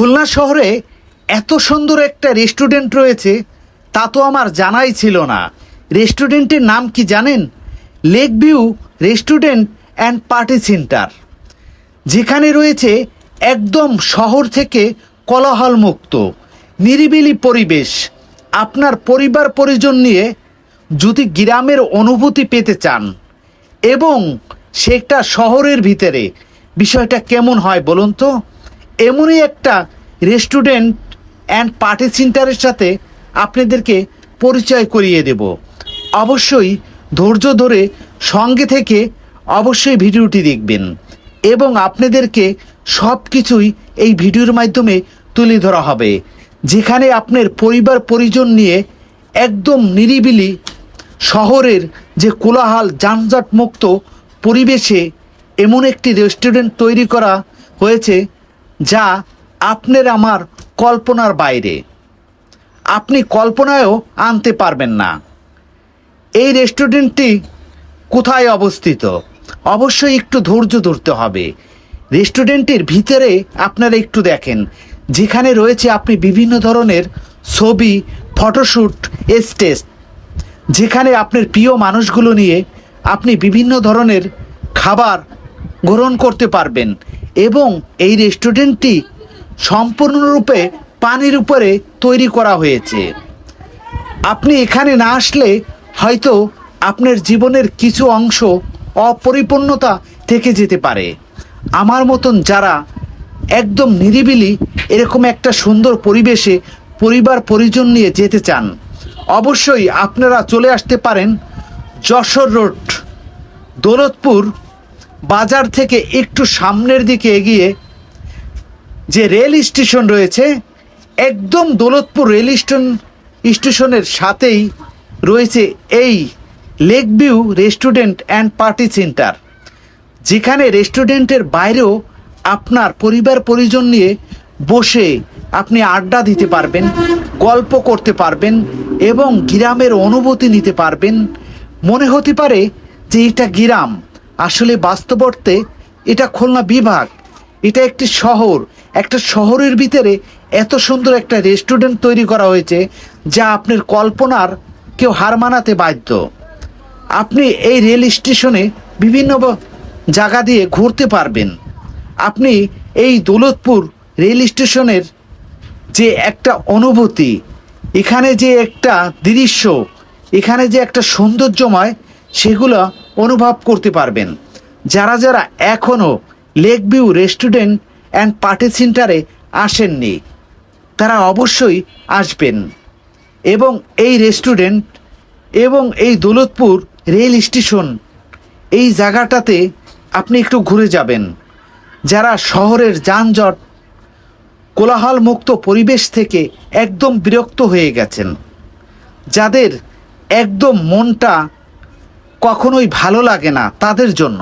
খুলনা শহরে এত সুন্দর একটা রেস্টুরেন্ট রয়েছে, তা তো আমার জানাই ছিল না। রেস্টুরেন্টের নাম কি জানেন? Lake view restaurant and party centre. যেখানে রয়েছে একদম শহর থেকে কোলাহল মুক্ত নিরিবিলি পরিবেশ। আপনার পরিবার পরিজন নিয়ে যদি গ্রামের অনুভূতি পেতে চান, এবং সেটা শহরের ভিতরে, বিষয়টা কেমন হয় বলুন তো? এমনই একটা রেস্টুরেন্ট অ্যান্ড পার্টি সেন্টারের সাথে আপনাদেরকে পরিচয় করিয়ে দেব। অবশ্যই ধৈর্য ধরে সঙ্গে থেকে অবশ্যই ভিডিওটি দেখবেন এবং আপনাদেরকে সব কিছুই এই ভিডিওর মাধ্যমে তুলে ধরা হবে। যেখানে আপনার পরিবার পরিজন নিয়ে একদম নিরিবিলি শহরের যে কোলাহাল যানজট মুক্ত পরিবেশে এমন একটি রেস্টুরেন্ট তৈরি করা হয়েছে যা আপনার আমার কল্পনার বাইরে। আপনি কল্পনায়ও আনতে পারবেন না। এই রেস্টুরেন্টটি কোথায় অবস্থিত? অবশ্যই একটু ধৈর্য ধরতে হবে। রেস্টুরেন্টের ভিতরে আপনারা একটু দেখেন। যেখানে রয়েছে আপনি বিভিন্ন ধরনের ছবি ফটোশ্যুট স্টেজ। যেখানে আপনার প্রিয় মানুষগুলো নিয়ে আপনি বিভিন্ন ধরনের খাবার গ্রহণ করতে পারবেন। এবং এই রেস্টুরেন্টটি সম্পূর্ণরূপে পানির উপরে তৈরি করা হয়েছে। আপনি এখানে না আসলে হয়তো আপনার জীবনের কিছু অংশ অপরিপূর্ণতা থেকে যেতে পারে। আমার মতন যারা একদম নিরিবিলি এরকম একটা সুন্দর পরিবেশে পরিবার পরিজন নিয়ে যেতে চান, অবশ্যই আপনারা চলে আসতে পারেন যশোর রোড, দৌলতপুর বাজার থেকে একটু সামনের দিকে এগিয়ে যে রেল স্টেশন রয়েছে, একদম দৌলতপুর রেল স্টেশন, স্টেশনের সাথেই রয়েছে এই lake view restaurant and party centre, যেখানে রেস্টুরেন্টের বাইরেও আপনার পরিবার পরিজন নিয়ে বসে আপনি আড্ডা দিতে পারবেন, গল্প করতে পারবেন এবং গ্রামের অনুভূতি নিতে পারবেন। মনে হতে পারে যে এটা গ্রাম। আসলে বাস্তব অর্থে এটা খুলনা বিভাগ। এটা একটি শহর। একটা শহরের ভিতরে এত সুন্দর একটা রেস্টুরেন্ট তৈরি করা হয়েছে, যা আপনার কল্পনার কেউ হার মানাতে বাধ্য। আপনি এই রেল স্টেশনে বিভিন্ন জায়গা দিয়ে ঘুরতে পারবেন। আপনি এই দৌলতপুর রেল স্টেশনের যে একটা অনুভূতি, এখানে যে একটা দৃশ্য, এখানে যে একটা সৌন্দর্যময়, সেগুলো অনুভব করতে পারবেন। যারা যারা এখনও lake view restaurant and party সেন্টারে আসেননি, তারা অবশ্যই আসবেন। এবং এই রেস্টুরেন্ট এবং এই দৌলতপুর রেল স্টেশন এই জায়গাটাতে আপনি একটু ঘুরে যাবেন। যারা শহরের যানজট কোলাহল মুক্ত পরিবেশ থেকে একদম বিরক্ত হয়ে গেছেন, যাদের একদম মনটা কখনোই ভালো লাগে না তাদের জন্য।